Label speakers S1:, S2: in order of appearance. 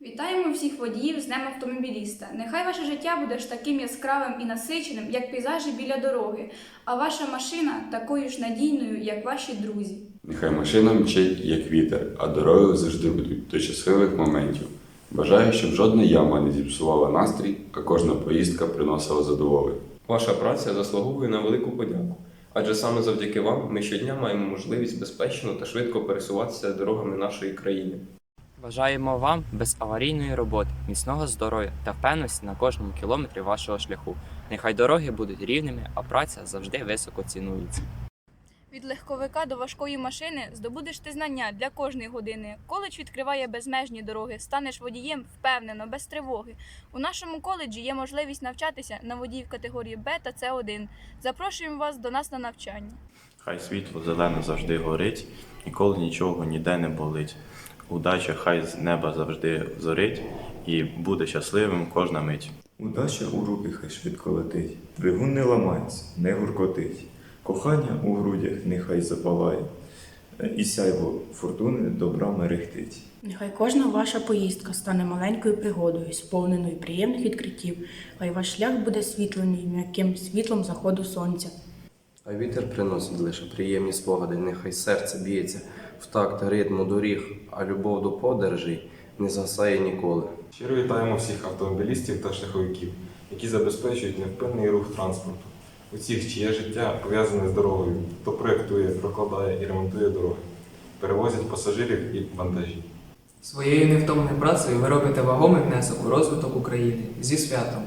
S1: Вітаємо всіх водіїв з Днем автомобіліста. Нехай ваше життя буде ж таким яскравим і насиченим, як пейзажі біля дороги, а ваша машина такою ж надійною, як ваші друзі.
S2: Нехай машина мчить, як вітер, а дороги завжди будуть до щасливих моментів. Бажаю, щоб жодна яма не зіпсувала настрій, а кожна поїздка приносила задоволення.
S3: Ваша праця заслуговує на велику подяку, адже саме завдяки вам ми щодня маємо можливість безпечно та швидко пересуватися дорогами нашої країни.
S4: Бажаємо вам безаварійної роботи, міцного здоров'я та впевненості на кожному кілометрі вашого шляху. Нехай дороги будуть рівними, а праця завжди високо цінується.
S1: Від легковика до важкої машини здобудеш ти знання для кожної години. Коледж відкриває безмежні дороги, станеш водієм впевнено, без тривоги. У нашому коледжі є можливість навчатися на водіїв категорії Б та С1. Запрошуємо вас до нас на навчання.
S5: Хай світло зелене завжди горить, ніколи нічого ніде не болить. Удача хай з неба завжди зорить, і буде щасливим кожна мить.
S6: Удача у руки хай швидко летить, двигун не ламається, не гуркотить. Кохання у грудях нехай запалає, і сяйво фортуни добра мерехтить.
S7: Нехай кожна ваша поїздка стане маленькою пригодою, сповненою приємних відкриттів. Хай ваш шлях буде світлений, м'яким світлом заходу сонця.
S8: А вітер приносить лише приємні спогади, нехай серце б'ється в такт ритму доріг, а любов до подорожей не згасає ніколи.
S9: Щиро вітаємо всіх автомобілістів та шляховиків, які забезпечують невпинний рух транспорту. Усіх, чиє життя пов'язане з дорогою, хто проєктує, прокладає і ремонтує дороги, перевозять пасажирів і вантажі.
S10: Своєю невтомною працею ви робите вагомий внесок у розвиток України зі святом.